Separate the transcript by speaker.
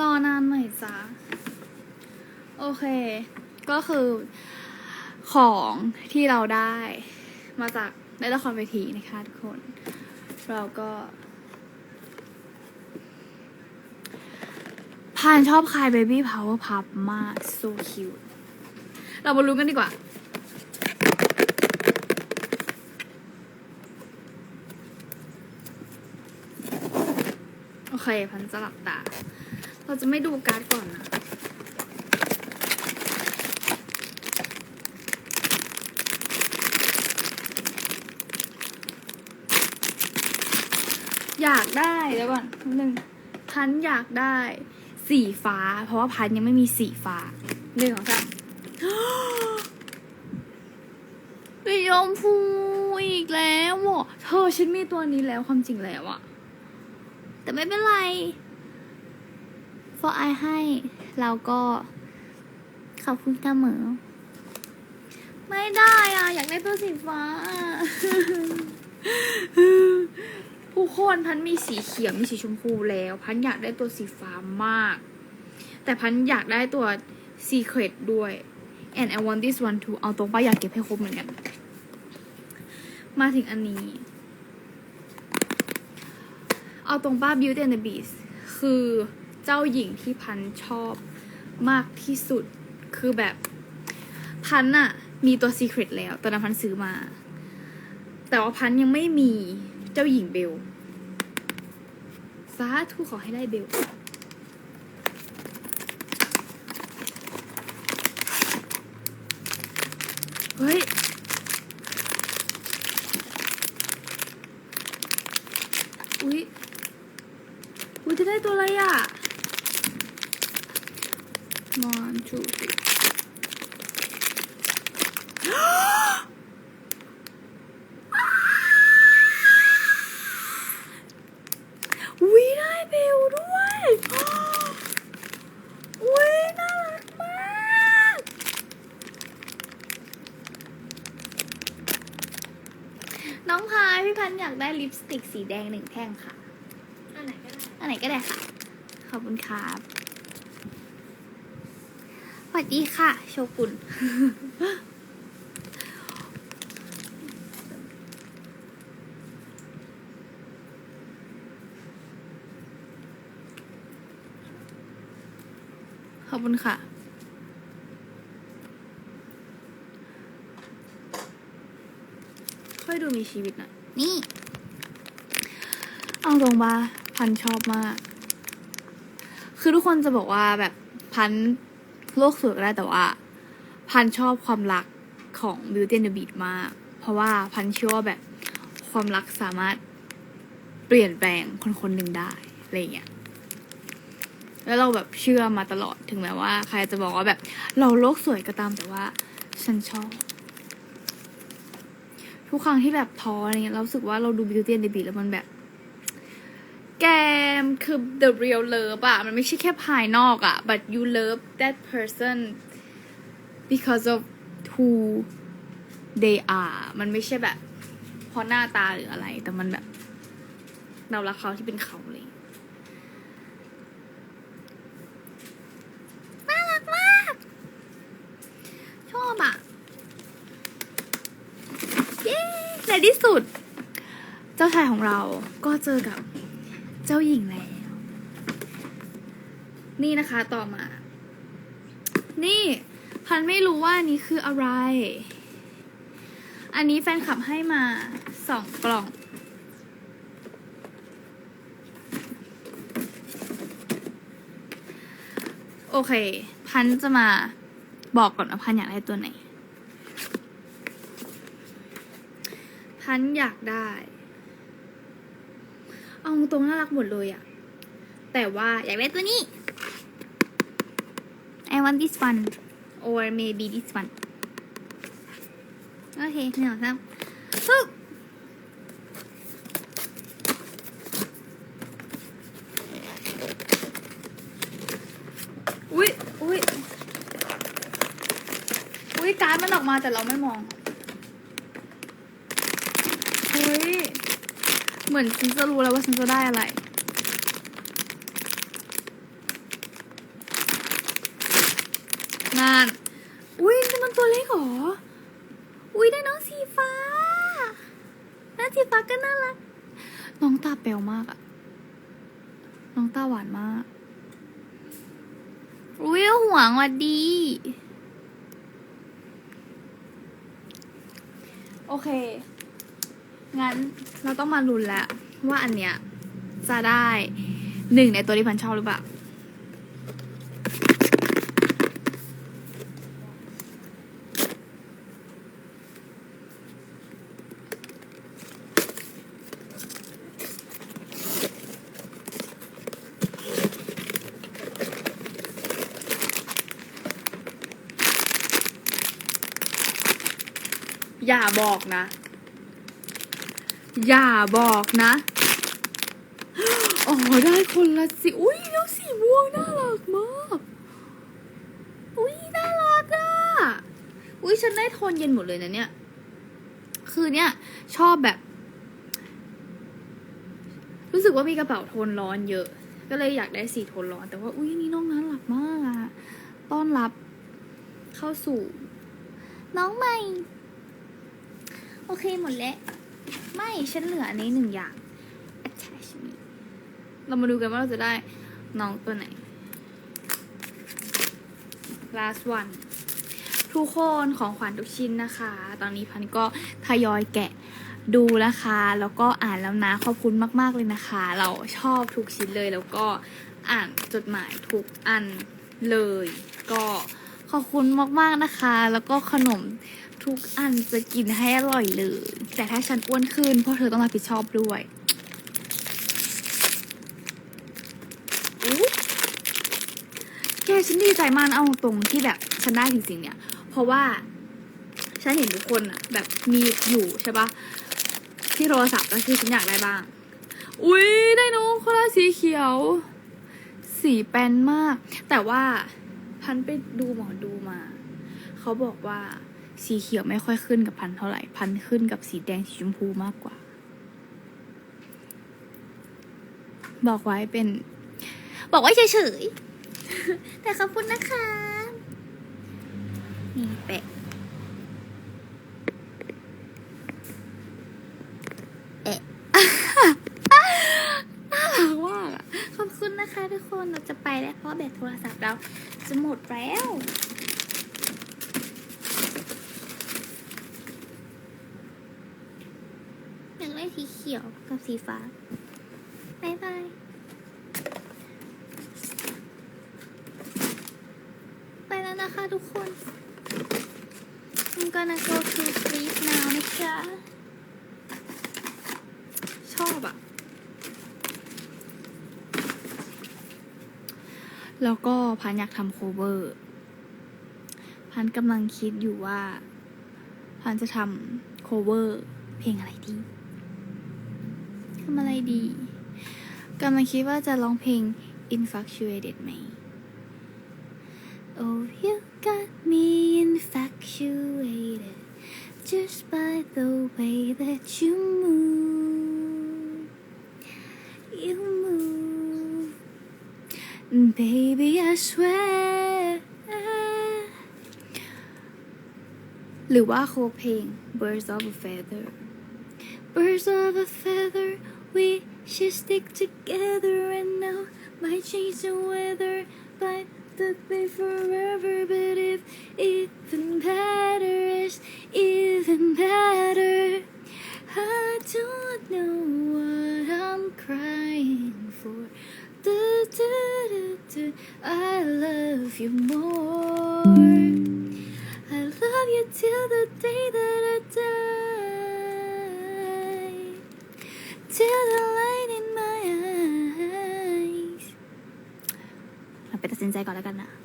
Speaker 1: รอนานหน่อยจ้าโอเค ก็คือของที่เราได้มาจากในละครเวทีนะคะทุกคน เราก็พานชอบคาย Baby Power Pup มาก so cute เรามาลุ้นกันดีกว่าโอเค พันจะหลับตา เราจะไม่ดูการ์ดก่อนนะอยากได้เดี๋ยวก่อนนิดนึงพันอยากได้สีฟ้า เพราะว่าพันยังไม่มีสีฟ้าหนึ่งของสามสีชมพูอีกแล้วอะเธอฉันมีตัวนี้แล้วความจริงแล้วอะแต่ไม่เป็นไร for I ให้ เราก็ขอบคุณเสมอ ไม่ได้อะ อยากได้ตัวสีฟ้าอะทุกคนพันมีสีเขียวมีสีชมพูแล้ว พันอยากได้ตัวสีฟ้ามาก แต่พันอยากได้ตัว secret ด้วย and I want this one too เอาตรงป้าอยากเก็บให้ครบเหมือนกัน มาถึงอันนี้ เอาตรงป้า Beauty and the Beast คือ เจ้าหญิงที่พันชอบมากที่สุดคือแบบพันอะมีตัว secret แล้วตอนนั้นพันซื้อมา แต่ว่าพันยังไม่มีเจ้าหญิงเบลสาธุขอให้ได้เบลเฮ้ยอุ๊ยอุ๊ยจะได้ตัวอะไรอะ one two three อุ๊ยได้เบลด้วยอุ๊ยน่ารักมากน้องพายพี่พันธุ์อยากได้ลิปสติกสีแดงหนึ่งแท่งค่ะ
Speaker 2: อันไหนก็ได้
Speaker 1: อันไหนก็ได้ค่ะ ขอบคุณครับส วัสดีค่ะ โชกุนขอบคุณค่ะค่อยดูมีชีวิตหน่อยนี่ เอาตรงปะพันชอบมาก คือทุกคนจะบอกว่าแบบพัน โลกสวยก็ได้แต่ว่า พันชอบความรักของ Beauty and the Beast มาก เพราะว่าพันเชื่อว่าแบบความรักสามารถเปลี่ยนแปลงคนคนหนึ่งได้อะไรอย่างเงี้ยแล้วเราแบบเชื่อมาตลอดถึงแม้ว่า ใครจะบอกว่าแบบ เราโลกสวยก็ตามแต่ว่า ฉันชอบ ทุกครั้งที่แบบท้ออะไรเงี้ยเราสึกว่าเราดู Beauty and the Beast แล้วมันแบบ แก มคือ the real love อะมันไม่ใช่แค่ภายนอกอะ but you love that person because of who they are มันไม่ใช่แบบเพราะหน้าตาหรืออะไร แต่มันแบบ เรารักเขาที่เป็นเขาเลยน่ารักมากชอบอะเย้ในที่สุด เจ้าชายของเราก็เจอกับ เจ้าหญิงแล้ว นี่นะคะต่อมา นี่พันไม่รู้ว่าอันนี้คืออะไร อันนี้แฟนคลับให้มาสองกล่อง โอเค พันจะมาบอกก่อนว่าพันอยากได้ตัวไหน พันอยากได้ เอาตรงๆน่ารักหมดเลยอะแต่ว่าอยากได้ตัวนี้ I want this one or maybe this one โอเคหนึ่งสองสามฮึบอุ้ยอุ้ยอุ้ยการ์ดมันออกมาแต่เราไม่มอง เฮ้ย เหมือนฉันจะรู้แล้วว่าฉันจะได้อะไรงาน อุ้ยมันตัวเล็กเหรอ อุ้ยได้น้องสีฟ้า น้องสีฟ้าก็น่ารัก น้องตาเปลวมากอะน้องตาหวานมาก อุ้ยห่วงวัดดี โอเค งั้นเราต้องมาลุ้นแล้วว่าอันเนี้ยจะได้หนึ่งในตัวที่พันชอบหรือเปล่า อย่าบอกนะ อย่าบอกนะ อ๋อ ได้คนละสี อุ้ยแล้วสีม่วงน่ารักมาก อุ้ยน่ารักอะ อุ้ยฉันได้โทนเย็นหมดเลยนะเนี่ย คือเนี่ย ชอบแบบ รู้สึกว่ามีกระเป๋าโทนร้อนเยอะ ก็เลยอยากได้สีโทนร้อน แต่ว่า อุ้ยนี่น้องน่ารักมากอะต้อนรับเข้าสู่ น้องใหม่ โอเคหมดแล้ว ไม่ฉันเหลืออันนี้หนึ่งอย่าง attach me เรามาดูกันว่าเราจะได้น้องตัวไหน last one ทุกคนของขวัญทุกชิ้นนะคะ ตอนนี้พันก็ทยอยแกะดูนะคะ แล้วก็อ่านแล้วนะ ขอบคุณมาก ๆ เลยนะคะ เราชอบทุกชิ้นเลย แล้วก็อ่านจดหมายทุกอันเลย ก็ขอบคุณมาก ๆ นะคะ แล้วก็ขนม ทุกอันจะกินให้อร่อยเลย แต่ถ้าฉันอ้วนขึ้นพวกเธอต้องรับผิดชอบด้วยแกฉันดีใจมากเอาตรงที่แบบฉันได้จริงๆเนี่ย เพราะว่าฉันเห็นทุกคนอะแบบมีอยู่ใช่ปะที่โทรศัพท์ก็คือฉันอยากได้บ้าง อุ้ยได้น้องคนละสีเขียว สีแปนมาก แต่ว่าพันไปดูหมอดูมา เขาบอกว่า สีเขียวไม่ค่อยขึ้นกับพันเท่าไหร่ พันขึ้นกับสีแดงสีชมพูมากกว่า บอกไว้เป็น บอกไว้เฉยๆ แต่ขอบคุณนะคะ นี่แปะเอะน่ารักมากขอบคุณนะคะทุกคนเราจะไปแล้วเพราะแบตโทรศัพท์เราจะหมดแล้ว อยากได้สีเขียวกับสีฟ้าบายบายไปแล้วนะคะทุกคน I'm gonna go to sleep now นะจ๊ะชอบอะแล้วก็พันอยากทำโคเวอร์ พันกำลังคิดอยู่ว่า พันจะทำโคเวอร์ เพลงอะไรดีำอะไรดี กำลังคิดว่าจะร้องเพลง infatuated ไหม Oh you got me infatuated just by the way that you move you move baby I swear หรือว่าโคเพลง Birds of a Feather Birds of a feather, we should stick together and now might change the weather, but the be forever. But if even better is even better, I don't know what I'm crying for. Do, do, do. I love you more. I love you till the day that eyes. เราไปตั